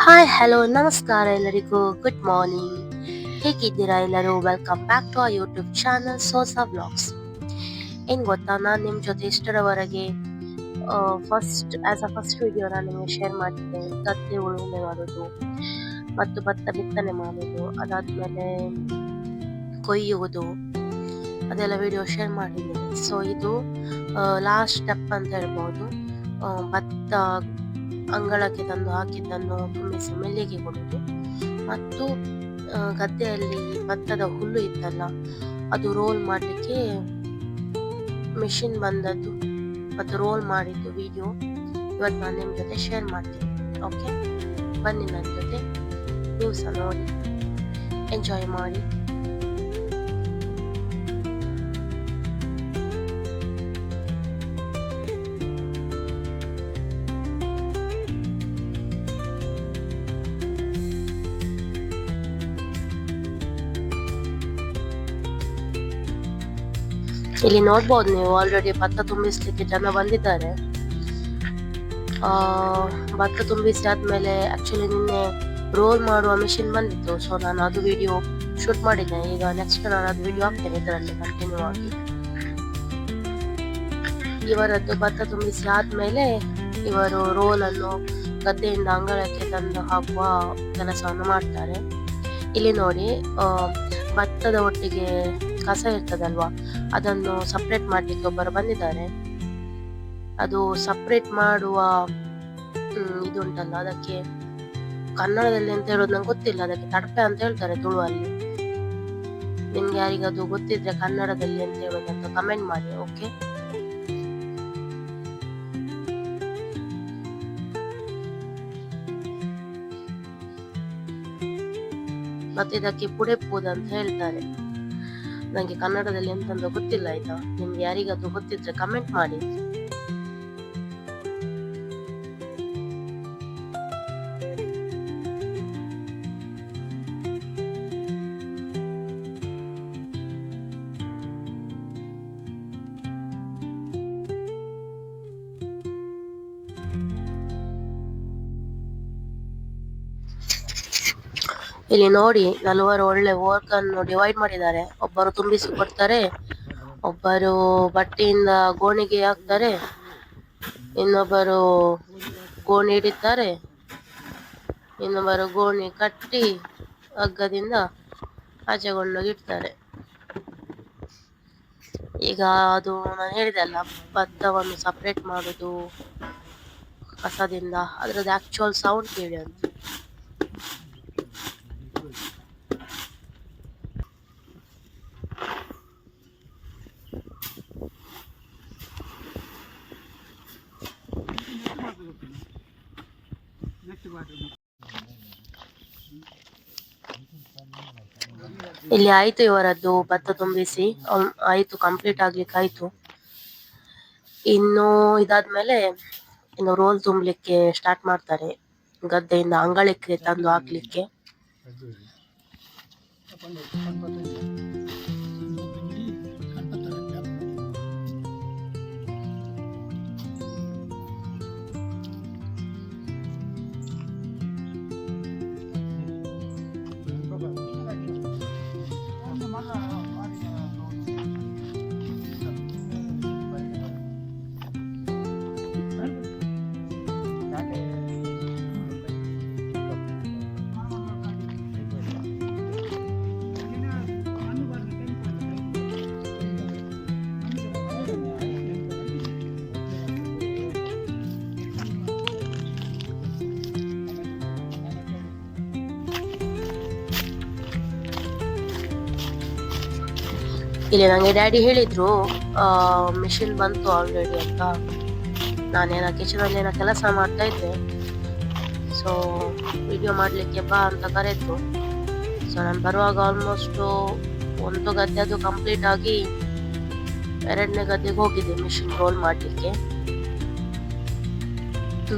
Hi hello ನಮಸ್ಕಾರ ಎಲ್ಲರಿಗೂ. Good morning ಹೇಗಿದ್ದೀರಾ ಎಲ್ಲರೂ? ವೆಲ್ಕಮ್ ಬ್ಯಾಕ್ ಟು ಆ ಯೂಟ್ಯೂಬ್ ಚಾನಲ್ ಸೋಸಾ ಬ್ಲಾಗ್ಸ್ ಏನು ಗೊತ್ತಾ, ನಾನು ನಿಮ್ಮ ಜೊತೆ ಇಷ್ಟರವರೆಗೆ ಫಸ್ಟ್ ಆ್ಯಸ್ ಅ ಫಸ್ಟ್ ವಿಡಿಯೋನ ನಿಮಗೆ ಶೇರ್ ಮಾಡಿದ್ದೆ. ಗದ್ದೆ ಉಳುಮೆ ಮಾಡೋದು ಮತ್ತು ಭತ್ತ ಬಿತ್ತನೆ ಮಾಡೋದು, ಅದಾದಮೇಲೆ ಕೊಯ್ಯುವುದು. ಅದೆಲ್ಲ ವಿಡಿಯೋ ಶೇರ್ ಮಾಡಿದ್ದೀನಿ. ಸೊ ಇದು ಲಾಸ್ಟ್ ಸ್ಟೆಪ್ ಅಂತ ಹೇಳ್ಬೋದು. ಭತ್ತ ಅಂಗಳಕ್ಕೆ ತಂದು ಹಾಕಿದ್ದನ್ನು ತುಂಬಿಸಿ ಮೆಲ್ಲಿಗೆ ಕೊಡುವುದು. ಮತ್ತು ಗದ್ದೆಯಲ್ಲಿ ಭತ್ತದ ಹುಲ್ಲು ಇತ್ತಲ್ಲ, ಅದು ರೋಲ್ ಮಾಡಲಿಕ್ಕೆ ಮಿಷಿನ್ ಬಂದದ್ದು. ಮತ್ತು ರೋಲ್ ಮಾಡಿದ್ದು ವಿಡಿಯೋ ಇವತ್ತು ನಾನು ನಿಮ್ಮ ಜೊತೆ ಶೇರ್ ಮಾಡ್ತೀನಿ. ಓಕೆ ಬನ್ನಿ ನನ್ನ ಜೊತೆ. ನೀವು ಸಹ ನೋಡಿ. ಎಂಜಾಯ್ ಮಾಡಿ. ಇಲ್ಲಿ ನೋಡ್ಬೋದು ನೀವು ಆಲ್ರೆಡಿ ಭತ್ತ ತುಂಬಿಸ್ಲಿಕ್ಕೆ ಜನ ಬಂದಿದ್ದಾರೆ. ಭತ್ತ ತುಂಬಿಸಿ ಆದ್ಮೇಲೆ ಆಕ್ಚುಲಿ ನಿನ್ನೆ ರೋಲ್ ಮಾಡುವ ಮಿಷಿನ್ ಬಂದಿತ್ತು. ಸೊ ನಾನು ಅದು ವಿಡಿಯೋ ಶೂಟ್ ಮಾಡಿದ್ದೆ. ಈಗ ನೆಕ್ಸ್ಟ್ ನಾನು ಅದು ವಿಡಿಯೋ ಹಾಕ್ತೇನೆ ಇದರಲ್ಲಿ ಕಂಟಿನ್ಯೂ ಆಗಿ. ಇವರದ್ದು ಭತ್ತ ತುಂಬಿಸಿ ಆದ್ಮೇಲೆ ಇವರು ರೋಲ್ ಅನ್ನು ಗದ್ದೆಯಿಂದ ಅಂಗಳಕ್ಕೆ ತಂದು ಹಾಕುವ ಕೆಲಸವನ್ನು ಮಾಡ್ತಾರೆ. ಇಲ್ಲಿ ನೋಡಿ ಭತ್ತದ ಒಟ್ಟಿಗೆ ಕಸ ಇರ್ತದಲ್ವಾ? ಅದನ್ನು ಸಪ್ರೇಟ್ ಮಾಡಲಿಕ್ಕೆ ಒಬ್ಬರು ಬಂದಿದ್ದಾರೆ. ಅದು ಸಪ್ರೇಟ್ ಮಾಡುವ ಇದು ಇದುಂಟಲ್ಲ ಅದಕ್ಕೆ ಕನ್ನಡದಲ್ಲಿ ಅಂತ ಹೇಳೋದು ನಂಗೆ ಗೊತ್ತಿಲ್ಲ. ಅದಕ್ಕೆ ತಡಪೆ ಅಂತ ಹೇಳ್ತಾರೆ ತುಳುವಲ್ಲಿ. ನಿಮ್ಗೆ ಯಾರಿಗದು ಗೊತ್ತಿದ್ರೆ ಕನ್ನಡದಲ್ಲಿ ಅಂತ ಹೇಳೋದಂತ ಕಮೆಂಟ್ ಮಾಡಿ ಓಕೆ ಮತ್ತೆ ಇದಕ್ಕೆ ಪುಡೆಪ್ಪುದು ಅಂತ ಹೇಳ್ತಾರೆ. ನಂಗೆ ಕನ್ನಡದಲ್ಲಿ ಎಂತಂದು ಗೊತ್ತಿಲ್ಲ ಆಯ್ತಾ? ನಿಮ್ಗೆ ಯಾರಿಗಾದ್ರೂ ಗೊತ್ತಿದ್ರೆ ಕಮೆಂಟ್ ಮಾಡಿ. ಇಲ್ಲಿ ನೋಡಿ ನಲ್ವರು ಒಳ್ಳೆ ವರ್ಕ್ ಅನ್ನು ಡಿವೈಡ್ ಮಾಡಿದ್ದಾರೆ. ಒಬ್ಬರು ತುಂಬಿಸಿ ಕೊಡ್ತಾರೆ, ಒಬ್ಬರು ಬಟ್ಟೆಯಿಂದ ಗೋಣಿಗೆ ಹಾಕ್ತಾರೆ, ಇನ್ನೊಬ್ಬರು ಗೋಣಿ ಹಿಡಿತಾರೆ, ಇನ್ನೊಬ್ಬರು ಗೋಣಿ ಕಟ್ಟಿ ಹಗ್ಗದಿಂದ ಆಚೆಗೊಂಡು ಇಡ್ತಾರೆ ಈಗ ಅದು ನಾನು ಹೇಳಿದೆ ಅಲ್ಲ, ಭತ್ತವನ್ನು ಸಪ್ರೇಟ್ ಮಾಡೋದು, ಕಸದಿಂದ. ಅದರದ್ದು ಆಕ್ಚುಯಲ್ ಸೌಂಡ್ ಕೇಳಿ ಅಂತ. ಇಲ್ಲಿ ಆಯ್ತು ಇವರದ್ದು ಭತ್ತ ತುಂಬಿಸಿ. ಆಯ್ತು ಕಂಪ್ಲೀಟ್ ಆಗ್ಲಿಕ್ಕೆ ಆಯ್ತು. ಇನ್ನು ಇದಾದ್ಮೇಲೆ ಇನ್ನು ರೋಲ್ ತುಂಬಲಿಕ್ಕೆ ಸ್ಟಾರ್ಟ್ ಮಾಡ್ತಾರೆ. ಗದ್ದೆಯಿಂದ ಅಂಗಳಕ್ಕೆ ತಂದು ಹಾಕ್ಲಿಕ್ಕೆ. ಇಲ್ಲಿ ನಂಗೆ ಡ್ಯಾಡಿ ಹೇಳಿದ್ರು ಮಿಷಿನ್ ಬಂತು ಆಲ್ರೆಡಿ ಅಂತ. ನಾನೇನ ಕಿಚನ್ ಅಲ್ಲಿ ಏನೋ ಕೆಲಸ ಮಾಡ್ತಾ ಇದ್ದೆ. ಸೊ ವಿಡಿಯೋ ಮಾಡ್ಲಿಕ್ಕೆ ಬಾ ಅಂತ ಕರೆದ್ರು. ಸೊ ನಾನು ಬರುವಾಗ ಆಲ್ಮೋಸ್ಟ್ ಒಂದು ಗದ್ದೆ ಅದು ಕಂಪ್ಲೀಟ್ ಆಗಿ ಎರಡನೇ ಗದ್ದೆಗೆ ಹೋಗಿದೆ ಮಿಷಿನ್ ರೋಲ್ ಮಾಡಲಿಕ್ಕೆ.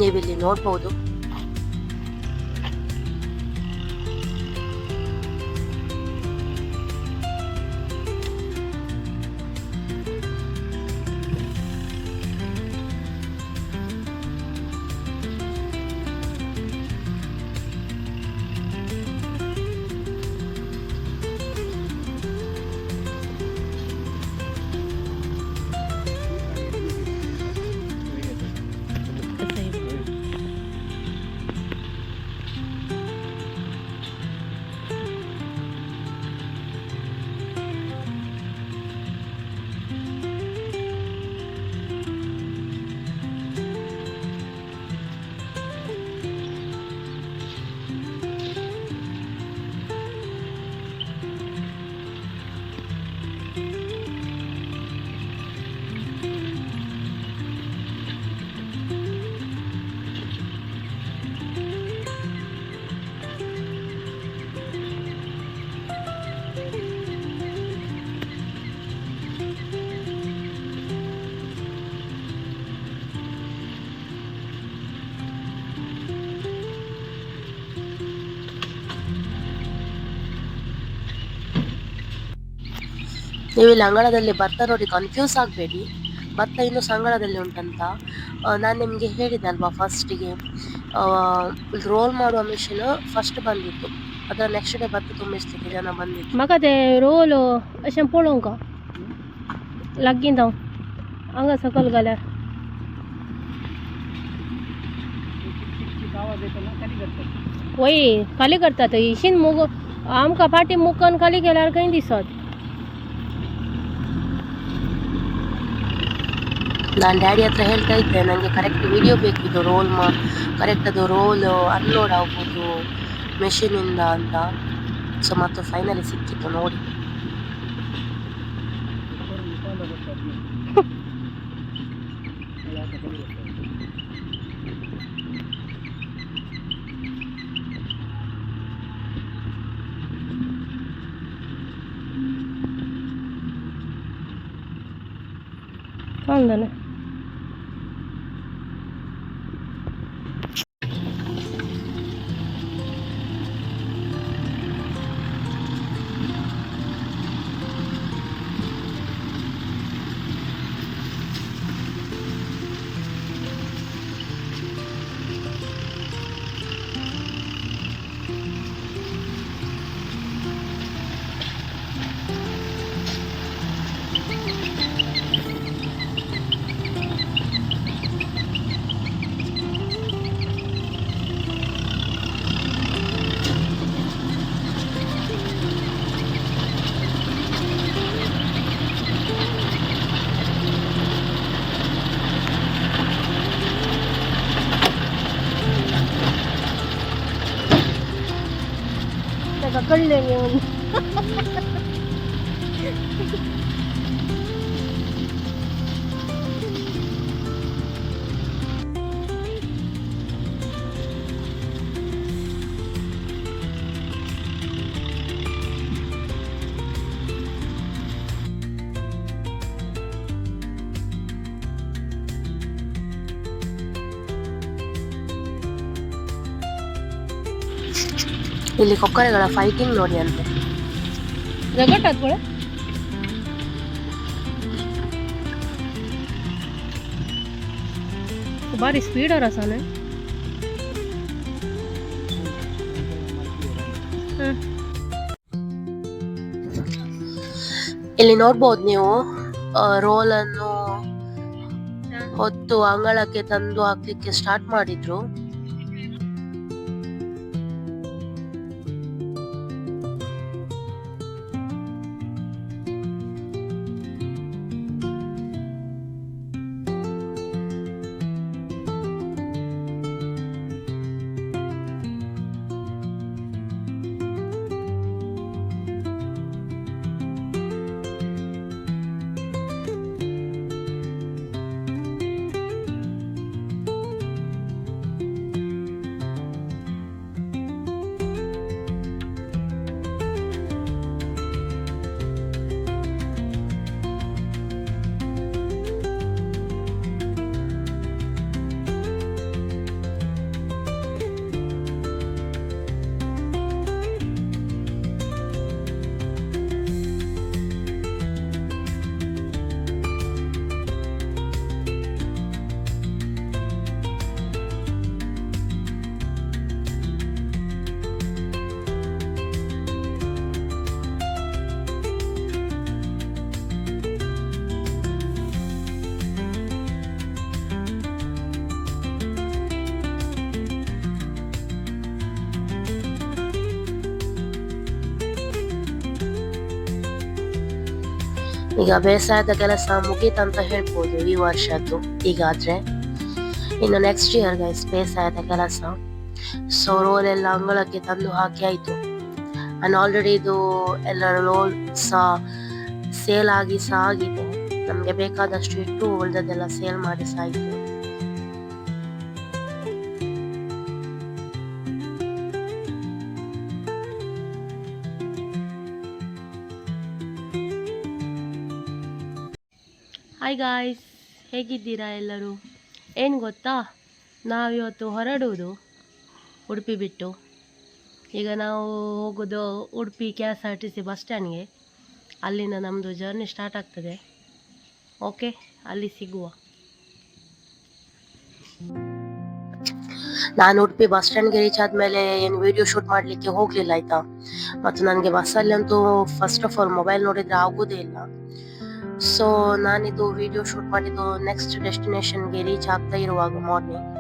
ನೀವಿಲ್ಲಿ ನೋಡ್ಬೋದು. ನೀವು ಅಂಗಳದಲ್ಲಿ ಭತ್ತ ನೋಡಿ ಕನ್ಫ್ಯೂಸ್ ಆಗಬೇಡಿ. ಭತ್ತ ಇನ್ನು ಸಂಗಳದಲ್ಲಿ ಉಂಟಂತ. ನಾನು ನಿಮಗೆ ಹೇಳಿದೆ ಅಲ್ವಾ ಫಸ್ಟಿಗೆ ರೋಲ್ ಮಾಡುವ ಮಿಷಿನ್ ಫಸ್ಟ್ ಬಂದಿತ್ತು. ಅದರ ನೆಕ್ಸ್ಟ್ ಡೇ ಭತ್ತ ತುಂಬಿಸ್ಲಿಕ್ಕೆ ಜನ ಬಂದಿತ್ತು ಮಗದೆ ರೋಲು ಶಂಪೋಳಂಕ ಲಗ್ಗಿಂದ ಹಂಗ ಸಕಲ್ಗಲ ಒಯ್ ತ ಇಶಿನ್ ಮುಗು, ಆಮ್ಕ ಪಾಟಿ ಮುಕ್ಕನ್ ಕಲಿಗೆಲ್ಲಾರ ಕೈ ದಿಸೋದು ನಾನು ಡ್ಯಾಡಿ ಹತ್ರ ಹೇಳ್ತಾ ಇದ್ದೆ ನನಗೆ ಕರೆಕ್ಟ್ ವಿಡಿಯೋ ಬೇಕಿತ್ತು ರೋಲ್ ಮಾ ಕರೆಕ್ಟ್ ಅದು ರೋಲ್ ಅನ್ಲೋಡ್ ಆಗ್ಬೋದು ಮೆಷಿನಿಂದ ಅಂತ. ಸೊ ಮತ್ತು ಫೈನಲಿ ಸಿಕ್ಕಿತ್ತು ನೋಡಿ. ಹೌದನ 걸리면. ಇಲ್ಲಿ ಕೊಕ್ಕರೆಗಳ ಫೈಟಿಂಗ್ ನೋಡಿ ಅಂತೆ. ಬಾರಿ ಸ್ಪೀಡ್ ಅವರ ಸಾನೆ. ಇಲ್ಲಿ ನೋಡ್ಬೋದು ನೀವು ರೋಲನ್ನು ಹೊತ್ತು ಅಂಗಳಕ್ಕೆ ತಂದು ಹಾಕ್ಲಿಕ್ಕೆ ಸ್ಟಾರ್ಟ್ ಮಾಡಿದ್ರು. ಈಗ ಬೇಸಾಯದ ಕೆಲಸ ಮುಗೀತಂತ ಹೇಳ್ಬೋದು ಈ ವರ್ಷದ್ದು. ಈಗಾದ್ರೆ ಇನ್ನು ನೆಕ್ಸ್ಟ್ ಇಯರ್ ಗೈಸ್ ಬೇಸಾಯದ ಕೆಲಸ. ಸೊ ರೋಲ್ ಎಲ್ಲ ಅಂಗಳಕ್ಕೆ ತಂದು ಹಾಕಿ ಆಯಿತು. ಆ್ಯಂಡ್ ಆಲ್ರೆಡಿ ಇದು ಎಲ್ಲ ರೋಲ್ ಸಹ ಸೇಲ್ ಆಗಿ ಸಹ ಆಗಿದೆ. ನಮಗೆ ಬೇಕಾದಷ್ಟು ಇಟ್ಟು ಉಳಿದದೆಲ್ಲ ಸೇಲ್ ಮಾಡಿ ಸಹ ಆಯ್ತು. ಹಾಯ್ ಗಾಯ್ಸ್ ಹೇಗಿದ್ದೀರಾ ಎಲ್ಲರೂ? ಏನು ಗೊತ್ತಾ? ನಾವಿವತ್ತು ಹೊರಡುವುದು ಉಡುಪಿ ಬಿಟ್ಟು. ಈಗ ನಾವು ಹೋಗೋದು Udupi K S R T C bus ಸ್ಟ್ಯಾಂಡ್ಗೆ. ಅಲ್ಲಿಂದ ನಮ್ಮದು ಜರ್ನಿ ಸ್ಟಾರ್ಟ್ ಆಗ್ತದೆ. ಓಕೆ ಅಲ್ಲಿ ಸಿಗುವ. ನಾನು ಉಡುಪಿ ಬಸ್ ಸ್ಟ್ಯಾಂಡ್ಗೆ ರೀಚ್ ಆದ್ಮೇಲೆ ಏನು ವಿಡಿಯೋ ಶೂಟ್ ಮಾಡಲಿಕ್ಕೆ ಹೋಗಲಿಲ್ಲ, ಆಯ್ತಾ? ಮತ್ತು ನನಗೆ ಬಸ್ಸಲ್ಲಿ ಅಂತೂ ಫಸ್ಟ್ ಆಫ್ ಆಲ್ ಮೊಬೈಲ್ ನೋಡಿದರೆ ಆಗೋದೇ ಇಲ್ಲ. ಸೊ ನಾನಿದು ವಿಡಿಯೋ ಶೂಟ್ ಮಾಡಿದ್ದು ನೆಕ್ಸ್ಟ್ ಡೆಸ್ಟಿನೇಷನ್ಗೆ ರೀಚ್ ಆಗ್ತಾ ಇರುವಾಗ ಮಾರ್ನಿಂಗ್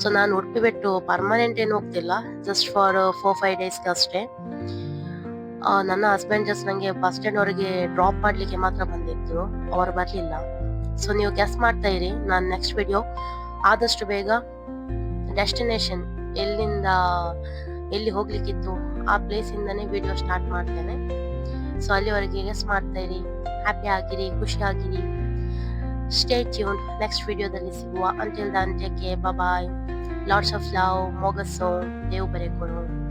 ಸೊ ನಾನು ಉಡುಪಿ ಬಿಟ್ಟು ಪರ್ಮನೆಂಟ್ ಏನು ಹೋಗ್ತಿಲ್ಲ ಜಸ್ಟ್ ಫಾರ್ ಫೋರ್ ಫೈವ್ ಡೇಸ್ಗೆ ಅಷ್ಟೇ. ನನ್ನ ಹಸ್ಬೆಂಡ್ ಜಸ್ಟ್ ನನಗೆ ಬಸ್ ಸ್ಟ್ಯಾಂಡ್ ಅವರಿಗೆ ಡ್ರಾಪ್ ಮಾಡಲಿಕ್ಕೆ ಮಾತ್ರ ಬಂದಿದ್ರು, ಅವರು ಬರಲಿಲ್ಲ. ಸೊ ನೀವು ಗೆಸ್ ಮಾಡ್ತಾ ಇರಿ, ನಾನು ನೆಕ್ಸ್ಟ್ ವಿಡಿಯೋ ಆದಷ್ಟು ಬೇಗ ಡೆಸ್ಟಿನೇಷನ್ ಎಲ್ಲಿಂದ, ಎಲ್ಲಿ ಹೋಗ್ಲಿಕ್ಕಿತ್ತು, ಆ ಪ್ಲೇಸಿಂದನೇ ವಿಡಿಯೋ ಸ್ಟಾರ್ಟ್ ಮಾಡ್ತೇನೆ. ಸೊ ಅಲ್ಲಿವರೆಗೆ ಗೆಸ್ ಮಾಡ್ತಾ ಇರಿ. ಹ್ಯಾಪಿ ಆಗಿರಿ ಖುಷಿಯಾಗಿರಿ ಸ್ಟೇ ಟ್ಯೂನ್ ನೆಕ್ಸ್ಟ್ ವಿಡಿಯೋದಲ್ಲಿ ಸಿಗುವ. Until then take bye lots of love ಮೊಗಸು ದೇವ್ ಬರೆಕೊಡು